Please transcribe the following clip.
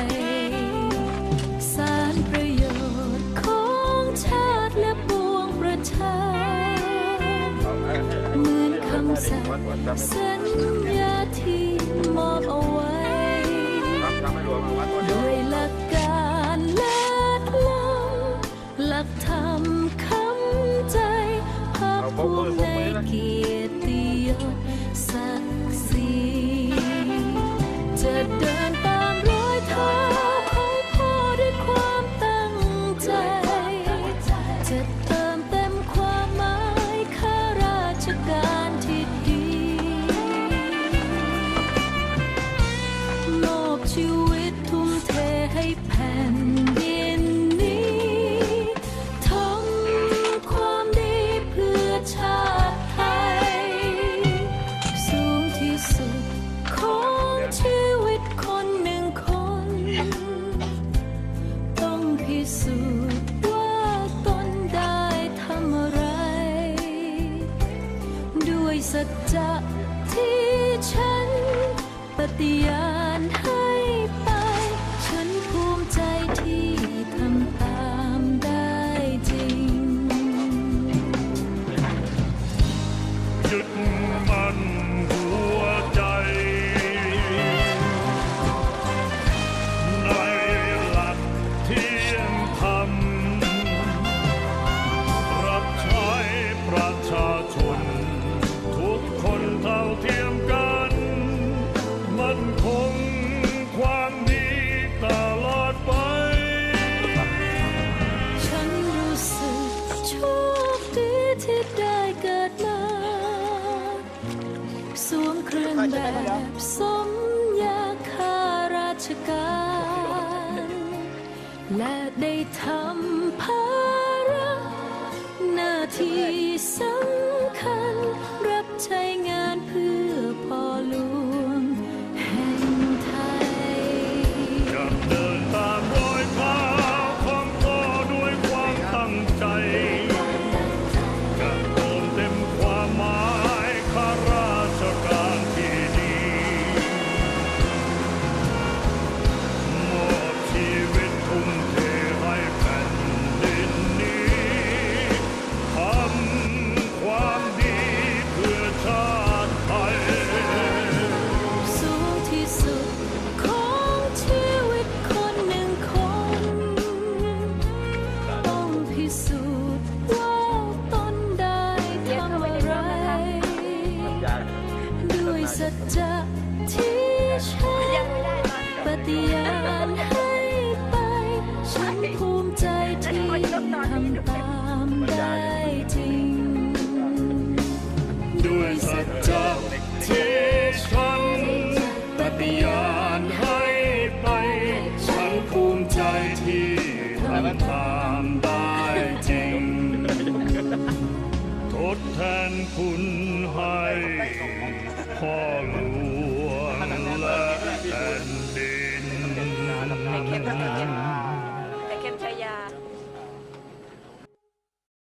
ย สัญญาที่มอบเอาไว้ด้วยหลักการเลิศล้ำหลักธรรมคำใจภาคภูมิในเกียรติยศ ป แบบสมยาคาราชการและได้ทำภาระหน้าที่สำคัญรับใช้ จะที่ฉันปฏิญาณให้ไป ฉันภูมิใจที่ทำตามได้จริง ด้วยสัจจะที่ฉันปฏิญาณให้ไป ฉันภูมิใจที่ทำตามได้จริง ทดแทนคุณให้พ่อหล Dengan.